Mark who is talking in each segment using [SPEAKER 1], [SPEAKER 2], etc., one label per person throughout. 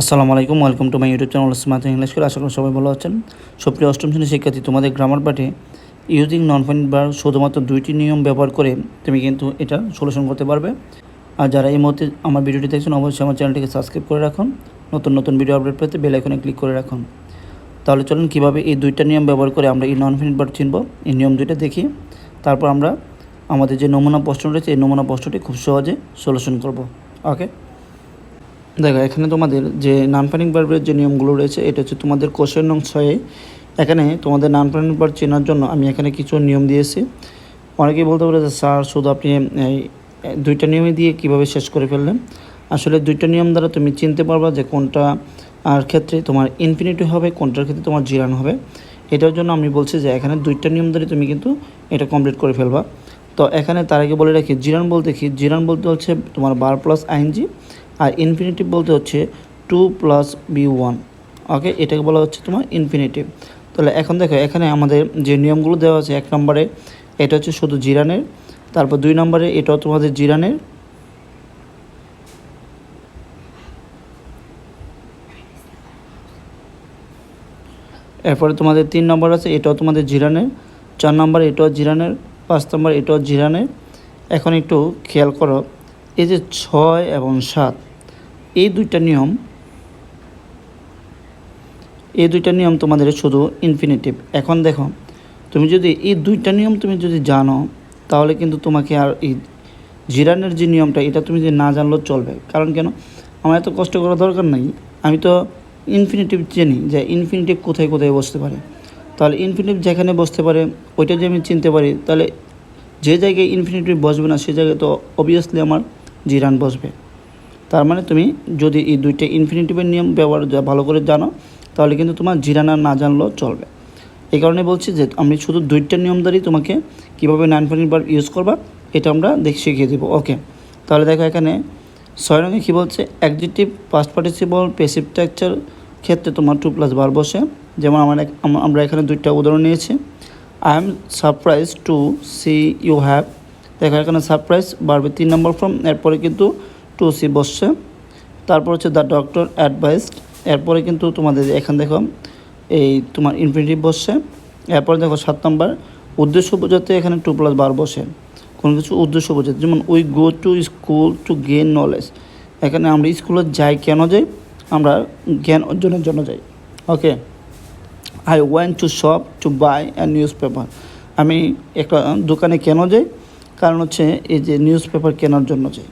[SPEAKER 1] আসসালামু আলাইকুম, welcome to my YouTube channel smart English করে আশা করি সবাই ভালো আছেন। সুপ্রিয় অষ্টম শ্রেণির শিক্ষার্থী, তোমাদের গ্রামার পাঠে ইউজিং নন ফাইন বার শুধুমাত্র দুইটি নিয়ম ব্যবহার করে তুমি কিন্তু এটা সলিউশন করতে পারবে। আর যারা এই মুহূর্তে আমার ভিডিওটি দেখছেন, অবশ্যই আমার চ্যানেলটিকে সাবস্ক্রাইব করে রাখুন। নতুন নতুন ভিডিও আপডেট পেতে বেল আইকনে ক্লিক করে রাখুন। তাহলে চলুন, কীভাবে এই দুইটা নিয়ম ব্যবহার করে আমরা এই নন ফাইন বার চিনব? এই নিয়ম দুইটা দেখি। তারপর আমরা আমাদের যে নমুনা প্রশ্ন রয়েছে, এই নমুনা প্রশ্নটি খুব সহজে সলিউশন করব। ওকে দেখো, এখানে তোমাদের যে নান প্যানিক বার্বের যে নিয়মগুলো রয়েছে, এটা হচ্ছে তোমাদের কোশ্চেন নং ছয়ে। এখানে তোমাদের নান প্যানিক বার চেনার জন্য আমি এখানে কিছু নিয়ম দিয়েছি। অনেকেই বলতে পারে যে, স্যার, শুধু আপনি দুইটা নিয়মে দিয়ে কীভাবে শেষ করে ফেললেন? আসলে দুইটা নিয়ম দ্বারা তুমি চিনতে পারবা যে কোনটা আর ক্ষেত্রে তোমার ইনফিনিটি হবে, কোনটার ক্ষেত্রে তোমার জিরান হবে। এটার জন্য আমি বলছি যে, এখানে দুইটা নিয়ম ধরে তুমি কিন্তু এটা কমপ্লিট করে ফেলবা। তো এখানে তার আগে বলে রাখি, জিরান বলতে কি? জিরান বলতে হচ্ছে তোমার বার প্লাস আইনজি আর ইনফিনিটিভ বলতে হচ্ছে to plus V one okay এটাকে বলা হচ্ছে তোমার ইনফিনিটিভ তাহলে এখন দেখো, এখানে আমাদের যে নিয়মগুলো দেওয়া আছে, এক নম্বরে এটা হচ্ছে শুধু জিরানের, তারপর দুই নম্বরে এটাও তোমাদের জিরানের। এরপরে তোমাদের তিন নম্বর আছে, এটাও তোমাদের জিরানের। চার নম্বর এটাও জিরানের, পাঁচ নম্বর এটাও জিরানের। এখন একটু খেয়াল করো, এই যে ছয় এবং সাত এই দুইটা নিয়ম, এই দুইটা নিয়ম তোমাদের শুধু ইনফিনিটিভ এখন দেখো, তুমি যদি এই দুইটা নিয়ম তুমি যদি জানো, তাহলে কিন্তু তোমাকে আর এই জিরানের যে নিয়মটা, এটা তুমি যদি না জানলেও চলবে। কারণ কেন? আমার এত কষ্ট করার দরকার নাই। আমি তো ইনফিনিটিভ চিনি যে ইনফিনিটিভ কোথায় কোথায় বসতে পারে। তাহলে ইনফিনিটিভ যেখানে বসতে পারে, ওইটা যে আমি চিনতে পারি, তাহলে যে জায়গায় ইনফিনিটিভ বসবে না, সে জায়গায় তো অবভিয়াসলি আমার জিরান বসবে। তার মানে তুমি যদি এই দুইটা ইনফিনিটিভের নিয়ম ব্যবহার ভালো করে জানো, তাহলে কিন্তু তোমার জিরানা না জানলেও চলবে। এই কারণে বলছি যে আমি শুধু দুইটা নিয়ম দ্বারাই তোমাকে কীভাবে নাইন পয়েন্ট বার ইউজ করবা, এটা আমরা দেখ শিখিয়ে দেবো। ওকে তাহলে দেখো এখানে ছয় রঙে কী বলছে? Adjective past participle passive structure ক্ষেত্রে তোমার টু প্লাস বার বসে। যেমন আমার আমরা এখানে দুইটা উদাহরণ নিয়েছি। I am surprise to see you have দেখো এখানে সারপ্রাইজ বাড়বে তিন নম্বর ফর্ম এরপরে কিন্তু টু সি বসছে। তারপর হচ্ছে দ্য ডক্টর অ্যাডভাইসড এরপরে কিন্তু তোমাদের এখানে দেখো, এই তোমার ইনফিনিটিভ বসছে। এরপরে দেখো সাত নম্বর, উদ্দেশ্য বোঝাতে এখানে টু প্লাস বার বসে। কোনো কিছু উদ্দেশ্য বোঝাতে যেমন we go to school to gain knowledge এখানে আমরা স্কুলে যাই কেন যাই? আমরা জ্ঞান অর্জনের জন্য যাই। Okay I went to shop to buy a newspaper আমি একটা দোকানে কেন যাই? কারণ হচ্ছে এই যে নিউজ পেপার কেনার জন্য যাই।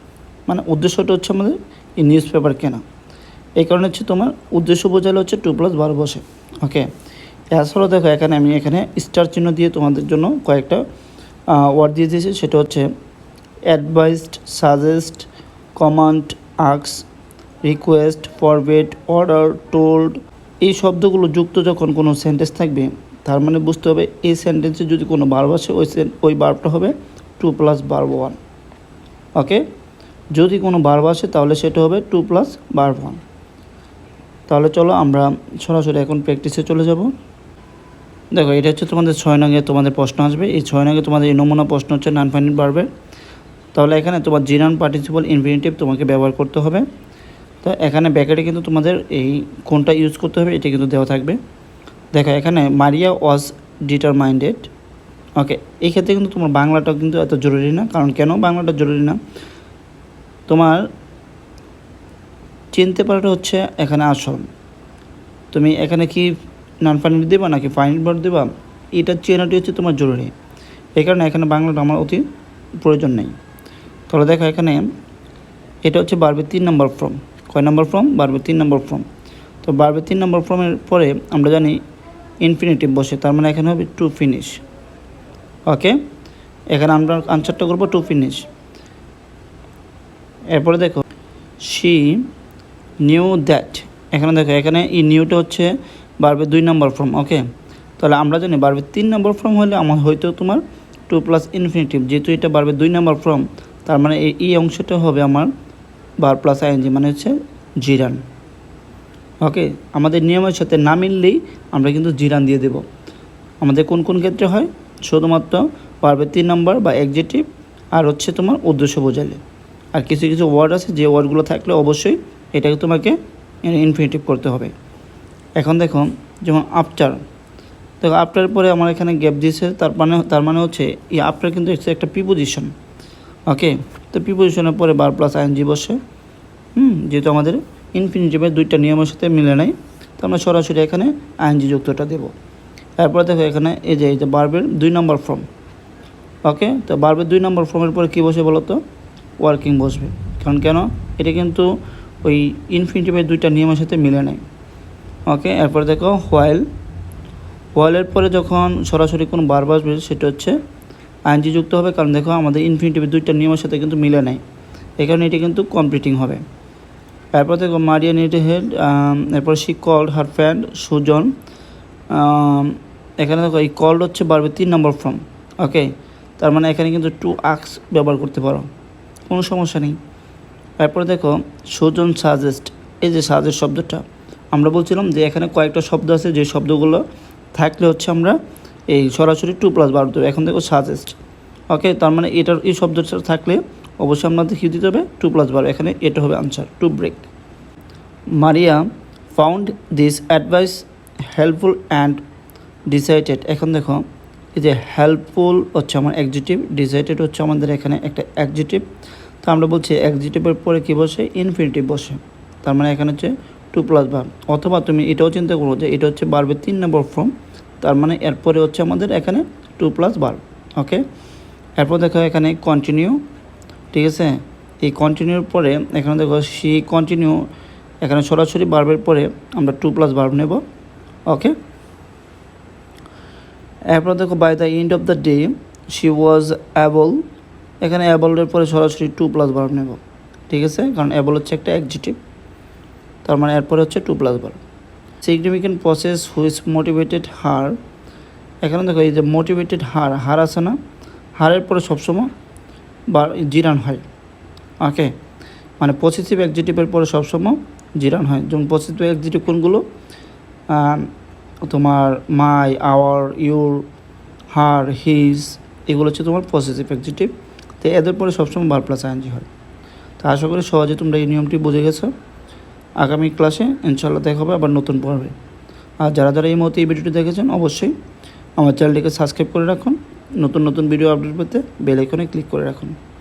[SPEAKER 1] মানে উদ্দেশ্যটা হচ্ছে আমাদের এই নিউজ পেপার কেনা। এই কারণে হচ্ছে তোমার উদ্দেশ্য বোঝালে হচ্ছে টু প্লাস বারো বসে। ওকে এছাড়াও দেখো, এখানে আমি এখানে স্টার চিহ্ন দিয়ে তোমাদের জন্য কয়েকটা ওয়ার্ড দিয়ে দিয়েছি। সেটা হচ্ছে অ্যাডভাইসড সাজেস্ট কমান্ড আক্স রিকোয়েস্ট ফরওয়েড অর্ডার টোল্ড এই শব্দগুলো যুক্ত যখন কোনো সেন্টেন্স থাকবে, তার মানে বুঝতে হবে এই সেন্টেন্সে যদি কোনো বার্ব আসে, ওই ওই বার্বটা হবে to plus verb one okay যদি কোনো বার্ব আসে, তাহলে সেটা হবে টু প্লাস বার্ব ওয়ান তাহলে চলো আমরা সরাসরি এখন প্র্যাকটিসে চলে যাব। দেখো, এটা হচ্ছে তোমাদের ছয় নঙ্গে তোমাদের প্রশ্ন আসবে। এই ছয় নঙ্গে তোমাদের এই নমুনা প্রশ্ন হচ্ছে নান ফাইনাল বার্বের তাহলে এখানে তোমার জিরান পার্টিসিপল ইনফিনিটিভ তোমাকে ব্যবহার করতে হবে। তো এখানে ব্যাকেটে কিন্তু তোমাদের এই কোনটা ইউজ করতে হবে, এটা কিন্তু দেওয়া থাকবে। দেখো, এখানে মারিয়া ওয়াজ ডিটারমাইন্ডেড ওকে এই ক্ষেত্রে কিন্তু তোমার বাংলাটাও কিন্তু এত জরুরি না, কারণ কেন বাংলাটা জরুরি না? তোমার চিনতে পারাটা হচ্ছে এখানে আসল। তুমি এখানে কি নন ফাইনাল দেবা নাকি ফাইনাল বার দেবা? এটা চেনাটি হচ্ছে তোমার জরুরি। এই কারণে এখানে বাংলাটা আমার অতি প্রয়োজন নেই। তাহলে দেখো এখানে এটা হচ্ছে বারবে তিন নম্বর ফর্ম কয় নম্বর ফর্ম বারবে তিন নম্বর ফর্ম তো বারবে তিন নম্বর ফর্মের পরে আমরা জানি ইনফিনিটিভ বসে, তার মানে এখানে হবে টু ফিনিশ ওকে এখানে আমরা আনসারটা করব টু ফিনিশ এরপরে দেখো শি নিউ দ্যাট এখানে দেখো, এখানে ই নিউটা হচ্ছে বারবে দুই নম্বর ফর্ম ওকে তাহলে আমরা জানি বারবে তিন নম্বর ফর্ম হলে আমার হয়তো তোমার টু প্লাস ইনফিনিটিভ যেহেতু এটা বারবে দুই নম্বর ফর্ম তার মানে এই অংশটা হবে আমার বার প্লাস আইএনজি মানে হচ্ছে জিরান ওকে আমাদের নিয়মের সাথে না মিললেই আমরা কিন্তু জিরান দিয়ে দেব। আমাদের কোন কোন ক্ষেত্রে হয়? শুধুমাত্র পারবে তিন নম্বর বা এক্সিটিভ আর হচ্ছে তোমার উদ্দেশ্য বোঝালে। আর কিছু কিছু ওয়ার্ড আছে, যে ওয়ার্ডগুলো থাকলে অবশ্যই এটাকে তোমাকে ইনফিনিটিভ করতে হবে। এখন দেখো, যেমন আফটার দেখো আফটার পরে আমার এখানে গ্যাপ দিয়েছে, তার মানে তার মানে হচ্ছে এই আফটার কিন্তু একটা প্রিপোজিশন ওকে তো প্রিপোজিশনের পরে বার প্লাস আইএনজি বসে, হুম? যেহেতু আমাদের ইনফিনিটিভের দুইটা নিয়মের সাথে মিলে নাই, তো আমরা সরাসরি এখানে আইএনজি যুক্তটা দেবো। তারপরে দেখো এখানে এই যে এই যে বার্বের দুই নম্বর ফর্ম ওকে তো বার্বের দুই নম্বর ফর্মের পরে কী বসে বলো তো ওয়ার্কিং বসবে। কারণ কেন? এটা কিন্তু ওই ইনফিনিটিভের দুইটা নিয়মের সাথে মিলে নেয়। ওকে এরপরে দেখো হোয়াইল হোয়াইলের পরে যখন সরাসরি কোনো বার বসবে সেটা হচ্ছে আইনজি যুক্ত হবে। কারণ দেখো, আমাদের ইনফিনিটিভের দুইটা নিয়মের সাথে কিন্তু মিলে নেয়। এই কারণে এটি কিন্তু কমপ্লিটিং হবে। এরপর দেখো মারিয়া নিড হেড এরপর she called her friend Sujon এখানে দেখো, এই কল্ড হচ্ছে বাড়বে তিন নম্বর ফর্ম ওকে তার মানে এখানে কিন্তু টু আক্স ব্যবহার করতে পারো। কোনো সমস্যা নেই। তারপরে দেখো, সুজন সাজেস্ট এই যে সাজেস্ট শব্দটা, আমরা বলছিলাম যে এখানে কয়েকটা শব্দ আছে, যে শব্দগুলো থাকলে হচ্ছে আমরা এই সরাসরি টু প্লাস বার দেবো এখন দেখো সাজেস্ট ওকে তার মানে এটার, এই শব্দটা থাকলে অবশ্যই আমরা দেখিয়ে দিতে হবে? টু প্লাস বার, এখানে এটা হবে answer to break Maria found this advice helpful and decided এখন দেখো এই যে হেল্পফুল হচ্ছে আমার এক্সিটিভ ডিসাইডেড হচ্ছে আমাদের এখানে একটা এক্সিটিভ তো আমরা বলছি এক্সিটিভের পরে কী বসে? ইনফিনিটিভ বসে। তার মানে এখানে হচ্ছে টু প্লাস বার অথবা তুমি এটাও চিন্তা করো যে এটা হচ্ছে বারবে তিন নম্বর ফর্ম তার মানে এরপরে হচ্ছে আমাদের এখানে টু প্লাস বার ওকে এরপর দেখো এখানে কন্টিনিউ ঠিক আছে? এই কন্টিনিউর পরে এখানে দেখো সি কন্টিনিউ এখানে সরাসরি বার্বের পরে আমরা টু প্লাস বার্ব নেব ওকে এরপর দেখো by the end of the day she was able এখানে অ্যাবলের পরে সরাসরি টু প্লাস বার নেব, ঠিক আছে? কারণ অ্যাবল হচ্ছে একটা অ্যাকজিটিভ তার মানে এরপরে হচ্ছে to plus verb significant process which motivated her এখানে দেখো, এই যে মোটিভেটেড হার হার আছে না? হারের পরে সবসময় বা জিরান হয় ওকে মানে পজিটিভ এক্সিটিভের পরে সবসময় জিরান হয়। যেমন পজিটিভ এক্সিটিভ কোনগুলো? তোমার my our your her his এগুলো হচ্ছে তোমার পজিটিভ এক্সিটিভ তো এদের পরে সবসময় বার প্লাস আইএনজি হয়। তো আশা করি সহজে তোমরা এই নিয়মটি বুঝে গেছো। আগামী ক্লাসে ইনশাল্লাহ দেখা হবে আবার নতুন পড়বে আর যারা যারা এই মুহূর্তে এই ভিডিওটি দেখেছেন, অবশ্যই আমার চ্যানেলটিকে সাবস্ক্রাইব করে রাখুন। নতুন নতুন ভিডিও আপডেট পেতে বেল আইকনে ক্লিক করে রাখুন।